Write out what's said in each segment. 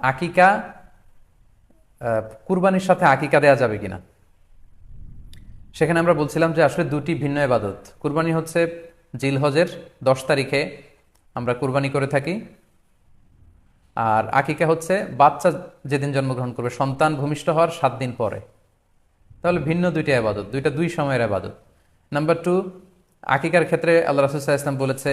আকিকা কুরবানির সাথে আকিকা দেয়া যাবে কিনা? সেখানে আমরা বলছিলাম যে আসলে দুটি ভিন্ন এবাদত কুরবানি হচ্ছে জিলহজের দশ তারিখে আমরা কুরবানি করে থাকি। আর আকিকা হচ্ছে বাচ্চা যেদিন জন্মগ্রহণ করবে, সন্তান ভূমিষ্ঠ হওয়ার সাত দিন পরে। তাহলে ভিন্ন দুইটা আবাদত দুইটা দুই সময়ের আবাদত নাম্বার টু আকিকার ক্ষেত্রে আল্লাহ রাসুল্লাহ ইসলাম বলেছে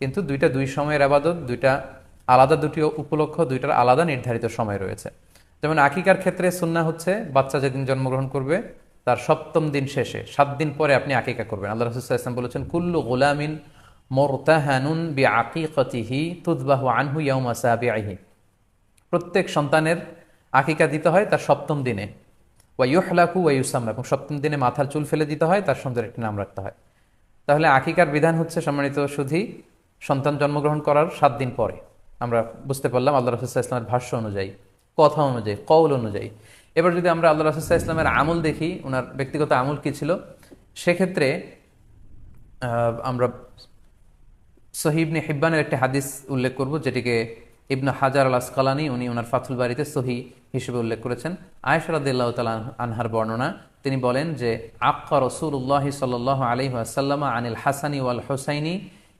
কিন্তু দুইটা দুই সময়ের আবাদত, দুইটা আলাদা, দুটি উপলক্ষ, দুইটার আলাদা নির্ধারিত সময় রয়েছে। যেমন আকিকার ক্ষেত্রে সুন্না হচ্ছে, বাচ্চা যেদিন জন্মগ্রহণ করবে, তার সপ্তম দিন শেষে, সাত দিন পরে আপনি আকিকা করবেন। আল্লাহ রসুল্লাহ বলেছেন, কুল্লু গোলামিন মোরতাহানুন বি আকিকতিহি তুদবাহু আনহু ইয়াউমা সাবিআহি প্রত্যেক সন্তানের আকিকা দিতে হয় তার সপ্তম দিনে। ওয়া ইউহলাকু ওয়া ইউসাম্মা এবং সপ্তম দিনে মাথার চুল ফেলে দিতে হয়, তার সুন্দর একটি নাম রাখতে হয়। তাহলে আকিকার বিধান হচ্ছে সম্মানিত শুধু সন্তান জন্মগ্রহণ করার সাত দিন পরে। আমরা বুঝতে পারলাম আল্লাহ রসুল্লাহ ইসলামের ভাষ্য অনুযায়ী, কথা অনুযায়ী, কৌল অনুযায়ী। এবার যদি আমরা আল্লাহ রসুল্লাহ ইসলামের আমল দেখি ওনার ব্যক্তিগত আমল কি ছিল, সেক্ষেত্রে আমরা সহিবনে হিব্বানের একটি হাদিস উল্লেখ করব, যেটিকে ইবনু হাজার আল আসকালানি উনি ওনার ফাথুল বাড়িতে সহি হিসেবে উল্লেখ করেছেন। আয়েশা রাদিল্লাহ তালা আনহার বর্ণনা, তিনি বলেন যে, আক্কা রসুল্লাহ সাল আলি আসাল্লামা আনিল হাসানি ওয়াল হোসাইনি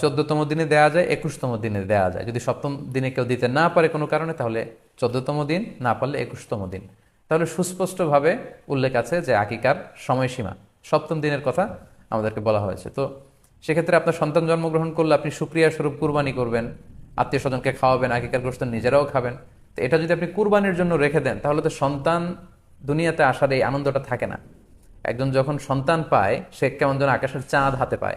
চোদ্দতম দিনে দেয়া যায়, একুশতম দিনে দেয়া যায়। যদি সপ্তম দিনে কেউ দিতে না পারে কোনো কারণে, তাহলে চোদ্দতম দিন, না পারলে একুশতম দিন। তাহলে সুস্পষ্টভাবে উল্লেখ আছে যে আকিকার সময়সীমা। সপ্তম দিনের কথা আমাদেরকে বলা হয়েছে। তো সেক্ষেত্রে আপনার সন্তান জন্মগ্রহণ করলে আপনি সুক্রিয়া স্বরূপ কুরবানি করবেন, আত্মীয় স্বজনকে খাওয়াবেন, আকিকার গ্রস্ত নিজেরাও খাবেন। তো এটা যদি আপনি কুরবানির জন্য রেখে দেন, তাহলে তো সন্তান দুনিয়াতে আসার এই আনন্দটা থাকে না। একজন যখন সন্তান পায়, সে কেমন যেন আকাশের চাঁদ হাতে পায়।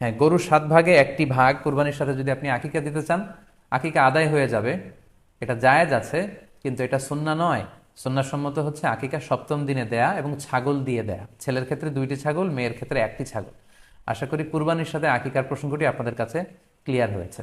হ্যাঁ গরুর সাত ভাগে একটি ভাগ, কুরবানির সাথে যদি আপনি আকিকা দিতে চান, আকিকা আদায় হয়ে যাবে। এটা জায়েজ আছে, কিন্তু এটা সুন্না নয়। সুন্নাসম্মত হচ্ছে আকিকা সপ্তম দিনে দেয়া এবং ছাগল দিয়ে দেয়া। ছেলের ক্ষেত্রে দুইটি ছাগল, মেয়ের ক্ষেত্রে একটি ছাগল। আশা করি কুরবানির সাথে আকিকার প্রসঙ্গটি আপনাদের কাছে ক্লিয়ার হয়েছে।